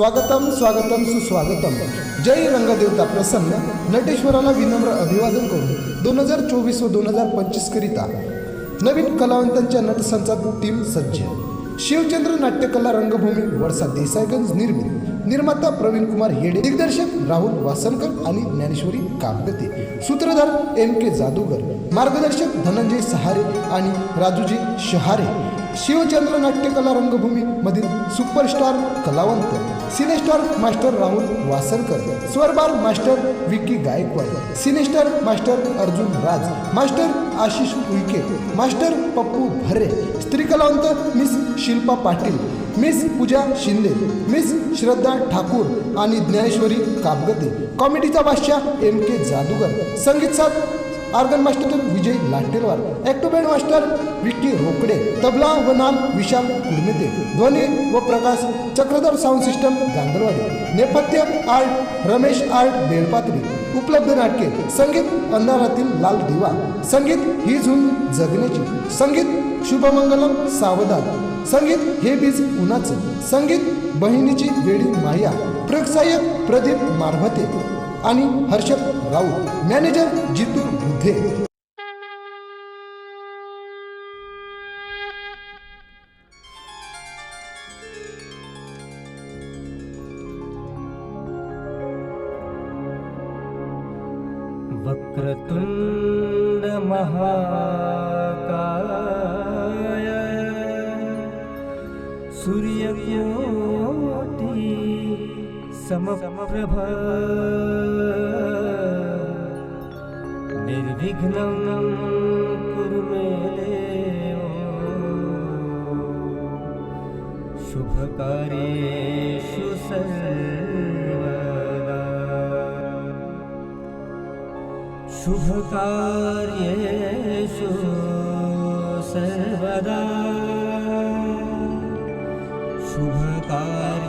स्वागतम स्वागतम सुस्वागतम. जय रंगदेवता प्रसन्न. नटेश्वराला विनम्र अभिवादन करून दोन हजार चोवीस व दोन हजार पंचवीसकरिता नवीन कलावंतांच्या नटसंचा टीम सज्ज. शिवचंद्र नाट्यकला रंगभूमी वडसा देसाईगंज निर्मित. निर्माता प्रवीण कुमार हेडे. दिग्दर्शक राहुल वासनकर आणि ज्ञानेश्वरी कामगते सूत्रधार एम के जादूगर. मार्गदर्शक धनंजय सहारे आणि राजूजी शहारे. शिवचंद्र नाट्यकला रंगभूमी मधील सुपरस्टार कलावंत cinestar master Rahul वासरकर स्वरबार master Vicky Gaikwad cinestar master Arjun Raj master Ashish Uike master Pappu Bhare स्त्री कलावंत miss Shilpa Patil miss Pooja Shinde miss Shraddha Thakur आणि ज्ञानेश्वरी कामगते कॉमेडीचा बादशाह एम के जादूगर संगीत साथ ऑर्गन मास्टर विजय लाटेलवार ॲक्टोबँड मास्टर विक्की रोकडे तबला व नाम विशाल कुडमेते ध्वनी व प्रकाश चक्रधर साऊंड सिस्टम गांधरवाडी नेपथ्य आर्ट रमेश आर्ट बेळपात्री उपलब्ध नाटके संगीत अंधारातील लाल दिवा संगीत ही झुंज जगण्याची संगीत शुभमंगलम सावधान संगीत हे बीज उन्हाचं संगीत बहिणीची वेळी माया प्रयोगसहाय्यक प्रदीप मारभते. आणि हर्षद राऊत मॅनेजर जितू बुद्धे वक्रतुंड महाकाय। सूर्यकोटि समप्रभ निर्विघ्नं कुरु मे देव शुभकार्येषु सर्वदा शुभकार्येषु सर्वदा शुभकार्येषु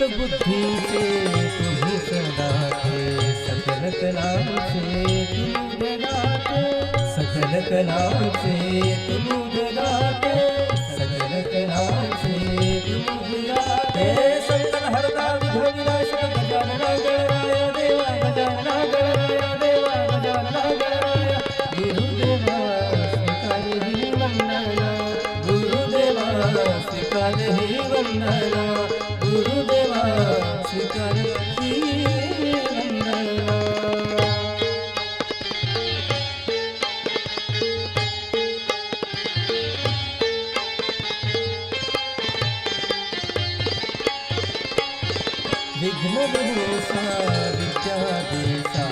सत बुद्धि से तुम सदाते सकल कलाम से तुम जगाते सकल कलाम से तुम जगाते सकल कलाम से तुम जगाते। सकल हरदा विघ्न गणराया देवा गणराया देवा गजानना गणराया गुरुदेवा स्वीकार ही वंदना। गुरुदेवा स्वीकार ही वंदना। विघ्न विघ्नेशा विद्यादेशा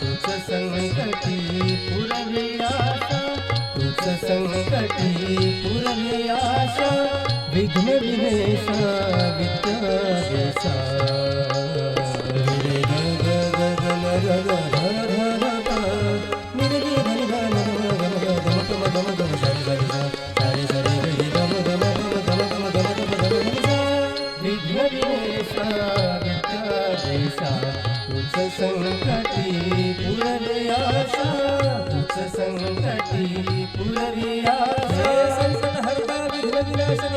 तुझ संकटी पुरवी आशा तुझ संकटी पुरवी आशा विघ्न विघ्नेशा विद्यादेशा संकटी पुरवियास तुझ संकटी पुरवियास संकट हरता विघ्न विनाशन